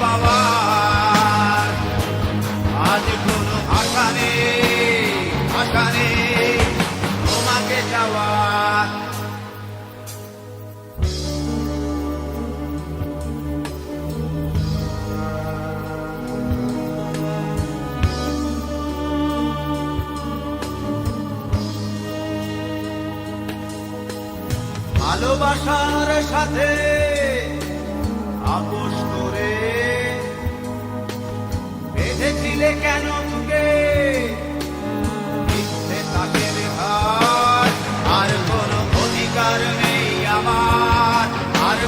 পাওয়ার। আজ কোনো আশা আশা নেই তোমাকে যাওয়ার ভালোবাসার সাথে আপোষ বেঁধেছিলে কেন আর অধিকার নেই আমার আর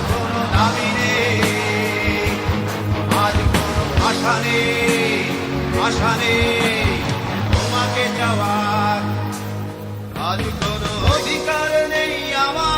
নেই তোমাকে যাওয়ার আজ কোনো অধিকার নেই আমার